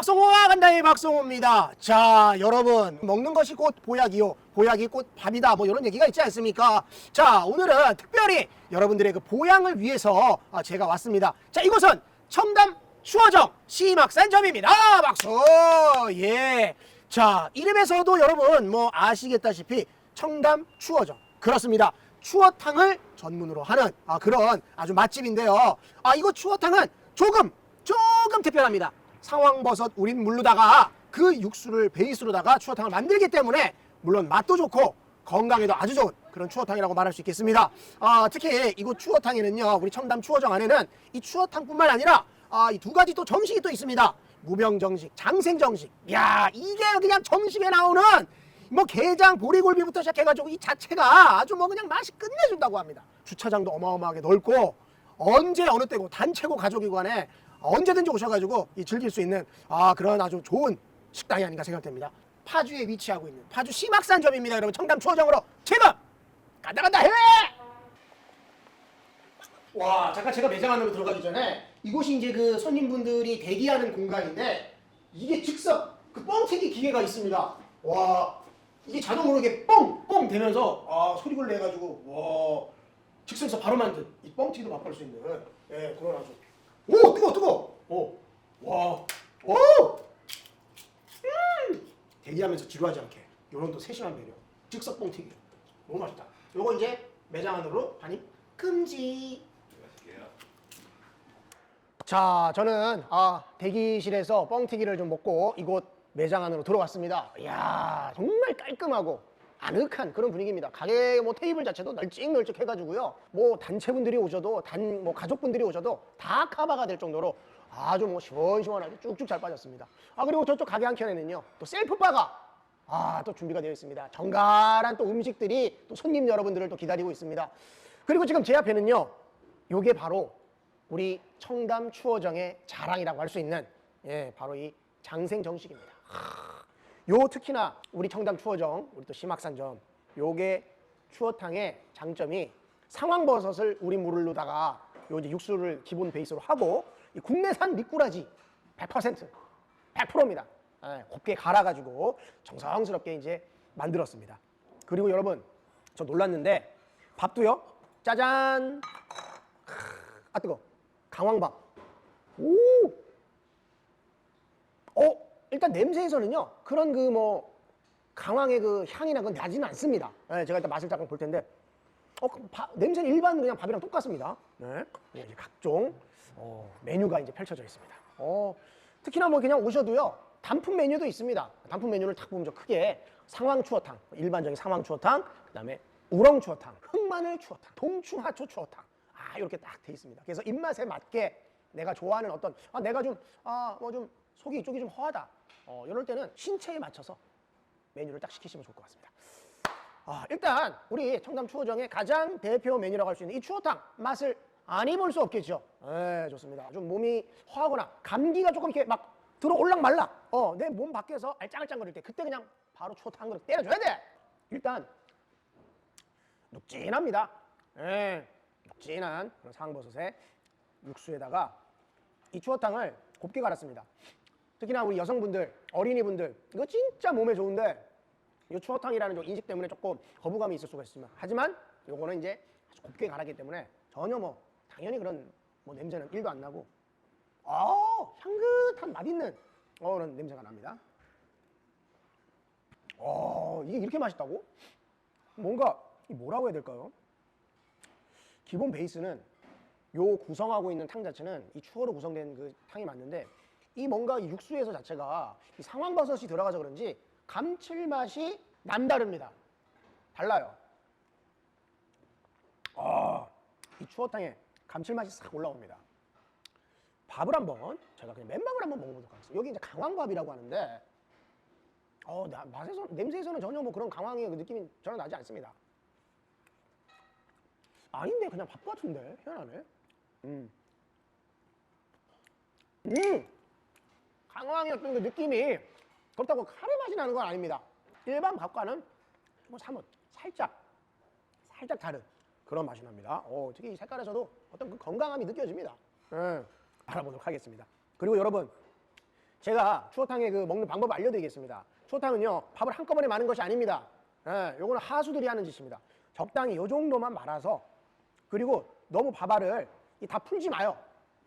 자, 박성호와 간다의 박성호입니다. 자, 여러분, 먹는 것이 곧 보약이요. 보약이 곧 밥이다. 뭐 이런 얘기가 있지 않습니까? 자, 오늘은 특별히 여러분들의 그 보양을 위해서 아, 제가 왔습니다. 자, 이곳은 청담 수어정 시막산점입니다. 박수! 예. 자, 이름에서도 여러분 뭐 아시겠다시피 청담 추어정. 그렇습니다. 추어탕을 전문으로 하는 아, 그런 아주 맛집인데요. 아, 이거 추어탕은 조금 조금 특별합니다. 상황버섯 우린 물로다가 그 육수를 베이스로다가 추어탕을 만들기 때문에 물론 맛도 좋고 건강에도 아주 좋은 그런 추어탕이라고 말할 수 있겠습니다. 아, 특히 이곳 추어탕에는요, 우리 청담 추어정 안에는 이 추어탕뿐만 아니라 아, 이 두 가지 또 정식이 또 있습니다. 무병정식, 장생정식. 야, 이게 그냥 정식에 나오는 뭐 게장, 보리골비부터 시작해가지고 이 자체가 아주 뭐 그냥 맛이 끝내준다고 합니다. 주차장도 어마어마하게 넓고 언제 어느 때고 단체고 가족이고 간에 언제든지 오셔가지고 이 즐길 수 있는 아 그런 아주 좋은 식당이 아닌가 생각됩니다. 파주에 위치하고 있는 파주 시막산점입니다. 여러분 청담 추어정으로 지금 간다 간다 해! 와 잠깐 제가 매장 안으로 들어가기 전에 이곳이 이제 그 손님분들이 대기하는 공간인데 이게 즉석 그 뻥튀기 기계가 있습니다. 와 이게 자동으로 이게 뻥뻥 되면서 아 소리를 내가지고 와 즉석에서 바로 만든 이 뻥튀기도 맛볼 수 있는 예 그런 아주 오 뜨거 뜨거 오 와 오 음! 대기하면서 지루하지 않게 요런 또 세심한 배려 즉석 뻥튀기 너무 맛있다. 요거 이제 매장 안으로 반입 금지. 자, 저는 아, 대기실에서 뻥튀기를 좀 먹고 이곳 매장 안으로 들어왔습니다. 이야, 정말 깔끔하고 아늑한 그런 분위기입니다. 가게 뭐 테이블 자체도 널찍널찍 해가지고요. 뭐 단체분들이 오셔도 단 뭐 가족분들이 오셔도 다 커버가 될 정도로 아주 뭐 시원시원하게 쭉쭉 잘 빠졌습니다. 아 그리고 저쪽 가게 한 켠에는요 또 셀프 바가 아, 또 준비가 되어 있습니다. 정갈한 또 음식들이 또 손님 여러분들을 또 기다리고 있습니다. 그리고 지금 제 앞에는요, 요게 바로 우리 청담 추어정의 자랑이라고 할 수 있는 예, 바로 이 장생 정식입니다. 하, 요 특히나 우리 청담 추어정, 우리 또 심학산점, 요게 추어탕의 장점이 상황버섯을 우리 물로다가 요 이제 육수를 기본 베이스로 하고 이 국내산 미꾸라지 100% 100%입니다. 예, 곱게 갈아가지고 정성스럽게 이제 만들었습니다. 그리고 여러분 저 놀랐는데 밥도요. 짜잔. 아 뜨거. 강황밥. 오. 어 일단 냄새에서는요 그런 그 뭐 강황의 그 향이나 그건 나지는 않습니다. 예, 제가 일단 맛을 잠깐 볼 텐데 어, 그 밥- 냄새는 일반 그냥 밥이랑 똑같습니다. 네. 예, 이제 각종 어, 메뉴가 이제 펼쳐져 있습니다. 어, 특히나 뭐 그냥 오셔도요 단품 메뉴도 있습니다. 단품 메뉴를 딱 보면 저 크게 상황 추어탕, 일반적인 상황 추어탕, 그 다음에 우렁 추어탕, 흑마늘 추어탕, 동충하초 추어탕, 아 이렇게 딱 돼 있습니다. 그래서 입맛에 맞게 내가 좋아하는 어떤 아 내가 좀 아 뭐좀 속이 이쪽이 좀 허하다, 어 이럴 때는 신체에 맞춰서 메뉴를 딱 시키시면 좋을 것 같습니다. 아, 일단 우리 청담 추어정의 가장 대표 메뉴라고 할 수 있는 이 추어탕 맛을 안 입을 수 없겠죠. 네, 좋습니다. 좀 몸이 허하거나 감기가 조금 이렇게 막 들어 올락 말락. 어, 내 몸 밖에서 알짱알짱 거릴 때 그때 그냥 바로 추어탕 한 그릇 때려줘야 돼. 일단 눅진합니다. 예, 눅진한 그런 상버섯의 육수에다가 이 추어탕을 곱게 갈았습니다. 특히나 우리 여성분들, 어린이분들 이거 진짜 몸에 좋은데 이 추어탕이라는 저 인식 때문에 조금 거부감이 있을 수가 있습니다. 하지만 요거는 이제 아주 곱게 갈았기 때문에 전혀 뭐 당연히 그런 뭐 냄새는 1도 안 나고 아 향긋한 맛있는 어, 그런 냄새가 납니다. 어 이게 이렇게 맛있다고? 뭔가 이 뭐라고 해야 될까요? 기본 베이스는 요 구성하고 있는 탕 자체는 이 추어로 구성된 그 탕이 맞는데 이 뭔가 이 육수에서 자체가 이 상황버섯이 들어가서 그런지 감칠맛이 남다릅니다. 달라요. 아, 이 추어탕에 감칠맛이 싹 올라옵니다. 밥을 한번 제가 그냥 맨밥을 한번 먹어보도록 하겠습니다. 여기 이제 강황밥이라고 하는데 어, 나- 맛에서 냄새에서는 전혀 뭐 그런 강황의 그 느낌이 전혀 나지 않습니다. 아닌데 그냥 밥 같은데 희한하네. 음. 음. 어떤 그 느낌이 그렇다고 카레 맛이 나는 건 아닙니다. 일반 밥과는 뭐 사뭇 살짝 살짝 다른 그런 맛이 납니다. 어, 특히 이 색깔에서도 어떤 그 건강함이 느껴집니다. 예, 알아보도록 하겠습니다. 그리고 여러분 제가 추어탕의 그 먹는 방법 알려드리겠습니다. 추어탕은요 밥을 한꺼번에 마는 것이 아닙니다. 예, 요거는 하수들이 하는 짓입니다. 적당히 요 정도만 말아서 그리고 너무 밥알을 이다 풀지 마요.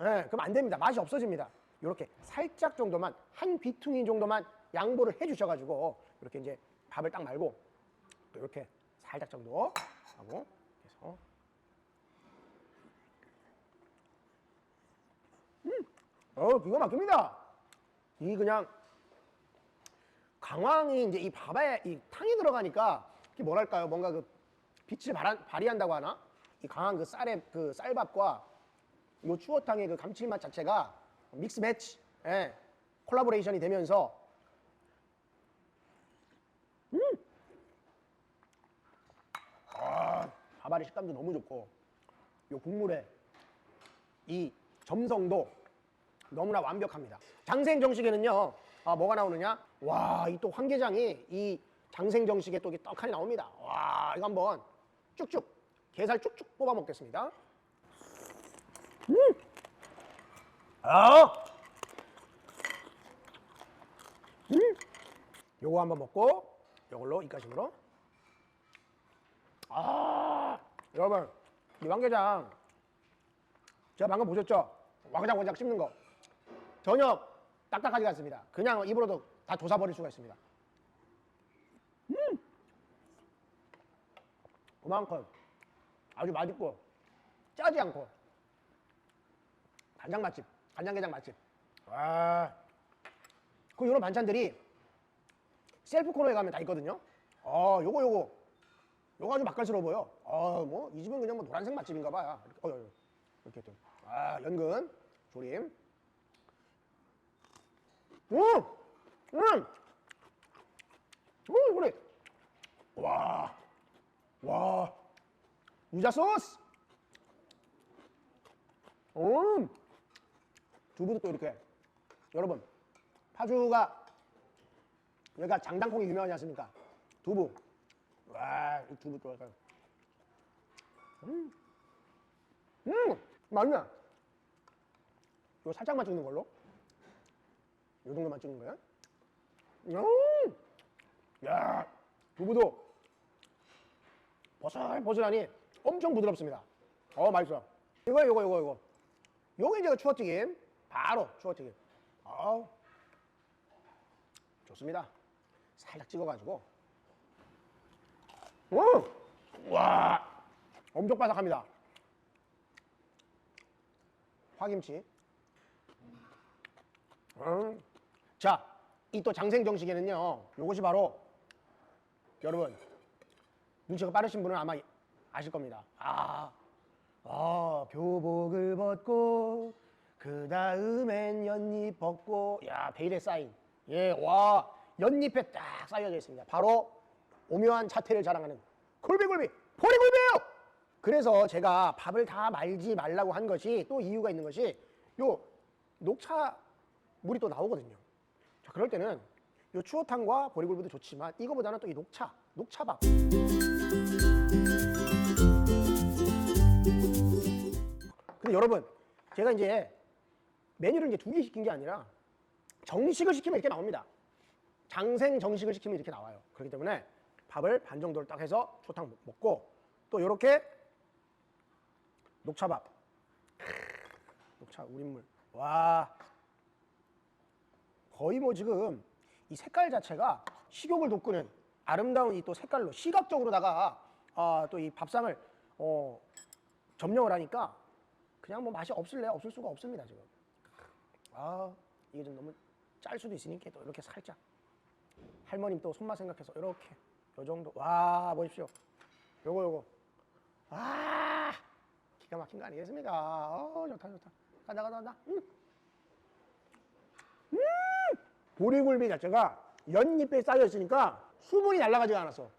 예, 그럼 안 됩니다. 맛이 없어집니다. 이렇게 살짝 정도만 한 귀퉁이 정도만 양보를 해주셔가지고 이렇게 이제 밥을 딱 말고 또 이렇게 살짝 정도 하고 해서 음, 어 기가 막힙니다. 이 그냥 강황이 이제 이 밥에 이 탕이 들어가니까 이게 뭐랄까요? 뭔가 그 빛을 발한, 발휘한다고 하나? 이 강한 그 쌀의 그 쌀밥과 요 추어탕의 그 감칠맛 자체가 믹스 매치, 예, 콜라보레이션이 되면서 음, 아, 밥알의 식감도 너무 좋고 요 국물에 이 점성도 너무나 완벽합니다. 장생 정식에는요, 아, 뭐가 나오느냐? 와, 이 또 황게장이 이 장생 정식에 또 이게 떡하니 나옵니다. 와, 이거 한번 쭉쭉 게살 쭉쭉 뽑아 먹겠습니다. 음, 아, 음, 요거 한번 먹고 요걸로 이까심으로. 아, 여러분, 이 황게장 제가 방금 보셨죠? 왕장 원장 씹는 거 전혀 딱딱하지 않습니다. 그냥 입으로도 다 조사버릴 수가 있습니다. 음! 그만큼 아주 맛있고 짜지 않고 간장 맛집, 간장게장 맛집. 와, 그 이런 반찬들이 셀프 코너에 가면 다 있거든요. 어, 요거 요거 요거 아주 맛깔스러워 보여. 어, 뭐이 집은 그냥 뭐 노란색 맛집인가. 이렇게, 어, 어, 어. 이렇게 또. 아, 연근 조림. 음, 음, 음, 그래. 와, 와, 유자 소스. 음, 두부도 또 이렇게. 여러분, 파주가 여기가 장당콩이 유명하지 않습니까? 두부. 와, 이 두부 또 약간. 음, 음, 맛있네. 이거 살짝만 찍는 걸로. 요 정도만 찍는 거야. 음, 야, 두부도 버슬버슬하니 엄청 부드럽습니다. 어, 맛있어. 이거, 이거, 이거, 이거. 요게 이제 추어튀김. 바로 추어튀김. 아우, 좋습니다. 살짝 찍어가지고. 음, 와, 엄청 바삭합니다. 파김치. 음. 자, 이 또 장생 정식에는요. 요것이 바로 여러분 눈치가 빠르신 분은 아마 아실 겁니다. 아, 아 교복을 벗고 그 다음엔 연잎 벗고 야 베일에 쌓인 예, 와 연잎에 딱 쌓여져 있습니다. 바로 오묘한 자태를 자랑하는 굴비굴비 보리굴비예요. 그래서 제가 밥을 다 말지 말라고 한 것이 또 이유가 있는 것이 요 녹차 물이 또 나오거든요. 자, 그럴 때는 요 추어탕과 보리굴비도 좋지만 이거보다는 또 이 녹차, 녹차밥. 근데 여러분, 제가 이제 메뉴를 이제 두 개 시킨 게 아니라 정식을 시키면 이렇게 나옵니다. 장생 정식을 시키면 이렇게 나와요. 그렇기 때문에 밥을 반 정도를 딱 해서 추어탕 먹고 또 이렇게 녹차밥. 녹차 우린물. 와. 거의 뭐 지금 이 색깔 자체가 식욕을 돋구는 아름다운 이 또 색깔로 시각적으로다가 아, 또 이 밥상을 어, 점령을 하니까 그냥 뭐 맛이 없을래 없을 수가 없습니다 지금. 아 이게 좀 너무 짤 수도 있으니까 또 이렇게 살짝 할머님 또 손맛 생각해서 이렇게 요 정도 와 보십시오. 요거 요거 아 기가 막힌 거 아니겠습니까? 어 좋다 좋다 간다 간다 간다. 음. 보리굴비 자체가 연잎에 쌓여 있으니까 수분이 날아가지가 않았어.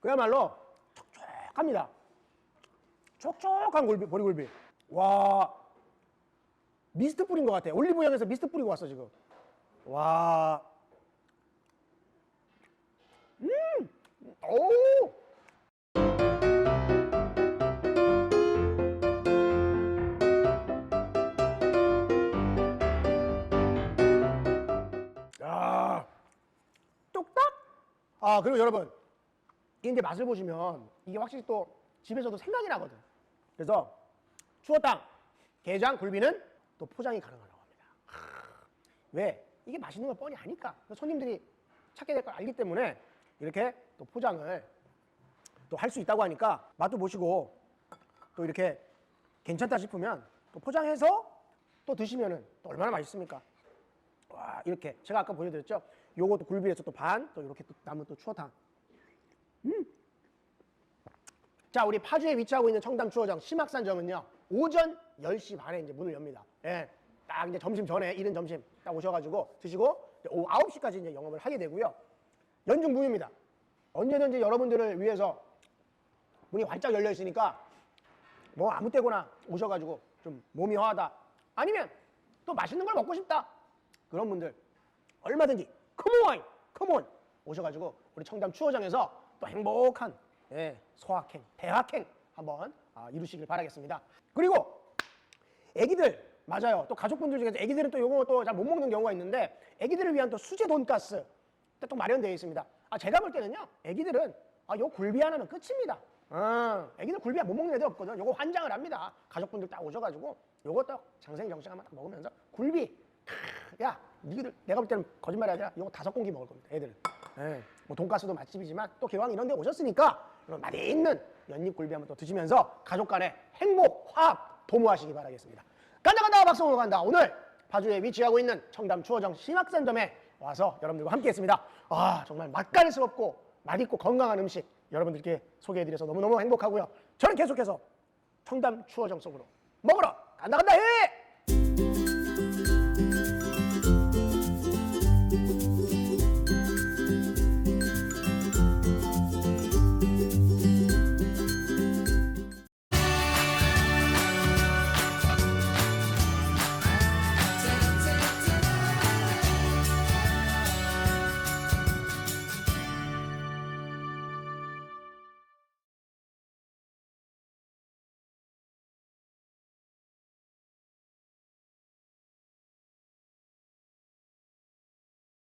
그야말로 촉촉합니다. 촉촉한 굴비, 보리굴비. 와, 미스트 뿌린 것 같아. 올리브영에서 미스트 뿌리고 왔어 지금. 와. 음. 오. 야. 뚝딱. 아 그리고 여러분 이제 맛을 보시면 이게 확실히 또 집에서도 생각이 나거든. 그래서 추어탕 게장 굴비는 또 포장이 가능하다고 합니다. 하, 왜? 이게 맛있는 걸 뻔히 아니까. 손님들이 찾게 될 걸 알기 때문에 이렇게 또 포장을 또 할 수 있다고 하니까 맛도 보시고 또 이렇게 괜찮다 싶으면 또 포장해서 또 드시면은 또 얼마나 맛있습니까? 와 이렇게 제가 아까 보여드렸죠. 요것도 굴비에서 또 반, 또 이렇게 또 남은 또 추어탕. 자, 우리 파주에 위치하고 있는 청담 추어정 심학산점은요. 오전 10시 반에 이제 문을 엽니다. 예. 딱 이제 점심 전에 이른 점심 딱 오셔가지고 드시고 오후 9시까지 이제 영업을 하게 되고요. 연중 무휴입니다. 언제든지 여러분들을 위해서 문이 활짝 열려 있으니까 뭐 아무 때거나 오셔가지고 좀 몸이 허하다 아니면 또 맛있는 걸 먹고 싶다 그런 분들 얼마든지 컴온 컴온 오셔가지고 우리 청담 추어장에서 또 행복한 예, 소확행 대학행 한번 아, 이루시길 바라겠습니다 그리고 애기들 맞아요. 또 가족분들 중에서 애기들은 또 요거 또 잘 못 먹는 경우가 있는데 애기들을 위한 또 수제 돈가스 또 마련되어 있습니다. 아 제가 볼 때는요 애기들은 아 요 굴비 하나면 끝입니다. 어, 애기들 굴비 못 먹는 애들 없거든. 요거 환장을 합니다. 가족분들 딱 오셔가지고 요거 딱 장생정식 한번 딱 먹으면서 굴비 크, 야 니들 내가 볼 때는 거짓말이 아니라 요거 다섯 공기 먹을 겁니다 애들은. 예, 뭐 돈가스도 맛집이지만 또 기왕 이런 데 오셨으니까 이런 맛있는 연잎 굴비 한번 또 드시면서 가족 간의 행복 화합 도모하시기 바라겠습니다. 간다 간다 박성호 간다. 오늘 파주에 위치하고 있는 청담 추어정 심학산점에 와서 여러분들과 함께 했습니다. 아 정말 맛깔스럽고 맛있고 건강한 음식 여러분들께 소개해드려서 너무너무 행복하고요. 저는 계속해서 청담 추어정 속으로 먹으러 간다 간다 해